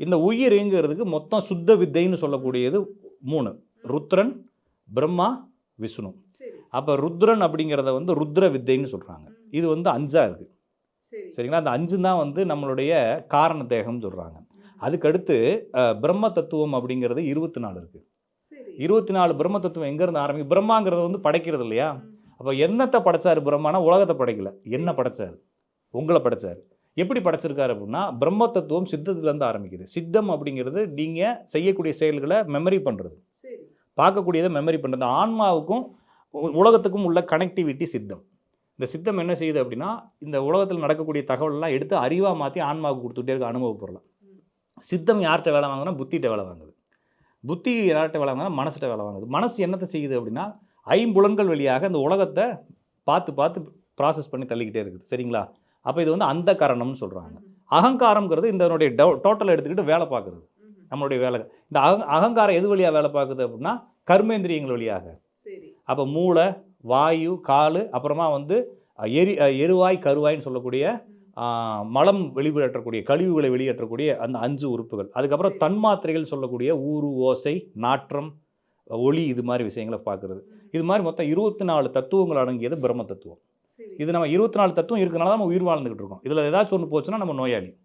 இந்த உயிர்ங்கிறதுக்கு மொத்தம் சுத்த வித்தைன்னு சொல்லக்கூடியது மூணு. ருத்ரன் பிரம்மா விஷ்ணு. அப்போ ருத்ரன் அப்படிங்கிறத வந்து ருத்ர வித்தைன்னு சொல்கிறாங்க இது வந்து அஞ்சா இருக்குது சரி. சரிங்களா? அந்த அஞ்சு தான் வந்து நம்மளுடைய காரண தேகம்னு சொல்கிறாங்க அதுக்கடுத்து பிரம்ம தத்துவம் அப்படிங்கிறது இருபத்தி நாலு இருக்குது இருபத்தி நாலு பிரம்ம தத்துவம் எங்கேருந்து ஆரம்பிக்கும் பிரம்மாங்கிறது வந்து படைக்கிறது இல்லையா. அப்போ என்னத்தை படைச்சாரு பிரம்மானா உலகத்தை படைக்கல. என்ன படைச்சாரு? உங்களை படைச்சாரு. எப்படி படைச்சிருக்காரு அப்படின்னா பிரம்ம தத்துவம் சித்தத்துலேருந்து ஆரம்பிக்குது. சித்தம் அப்படிங்கிறது நீங்கள் செய்யக்கூடிய செயல்களை மெமரி பண்ணுறது பார்க்கக்கூடியதை மெமரி பண்ணுறது ஆன்மாவுக்கும் உலகத்துக்கும் உள்ள கனெக்டிவிட்டி சித்தம். இந்த சித்தம் என்ன செய்யுது அப்படின்னா இந்த உலகத்தில் நடக்கக்கூடிய தகவலெல்லாம் எடுத்து அறிவாக மாற்றி ஆன்மாவுக்கு கொடுத்துட்டே இருக்க அனுபவ பொருளாம் சித்தம் யார்கிட்ட வேலை வாங்குனா புத்திகிட்ட வேலை வாங்குது. புத்தி யார்கிட்ட வேலை வாங்குனா மனசிட்ட வேலை வாங்குது. மனசு என்னத்தை செய்யுது அப்படின்னா ஐம்புலன்கள் வழியாக இந்த உலகத்தை பார்த்து பார்த்து ப்ராசஸ் பண்ணி தள்ளிக்கிட்டே இருக்குது. சரிங்களா? அப்போ இது வந்து அந்த காரணம்னு சொல்கிறாங்க அகங்காரம்ங்கிறது இதனுடைய டோட்டல் எடுத்துக்கிட்டு வேலை பார்க்குறது. நம்மளுடைய வேலை. இந்த அக அகங்காரம் எது வழியாக வேலை பார்க்குது அப்படின்னா கர்மேந்திரியங்கள் வழியாக. அப்போ மூளை வாயு காலு அப்புறமா வந்து எரி எருவாய் கருவாய்ன்னு சொல்லக்கூடிய மலம் வெளியேற்றக்கூடிய கழிவுகளை வெளியேற்றக்கூடிய அந்த அஞ்சு உறுப்புகள். அதுக்கப்புறம். தன்மாத்திரைகள் சொல்லக்கூடிய ஊறு ஓசை நாற்றம் ஒளி இது மாதிரி விஷயங்களை பார்க்குறது. இது மாதிரி மொத்தம் இருபத்தி நாலு தத்துவங்கள் அடங்கியது பிரம்ம தத்துவம். இது நம்ம இருபத்தி நாலு தத்துவம் இருக்கிறனால தான் நம்ம உயிர் வாழ்ந்துகிட்டு இருக்கோம். இதில் ஏதாச்சும் ஒன்று போச்சுன்னா நம்ம நோயாளி.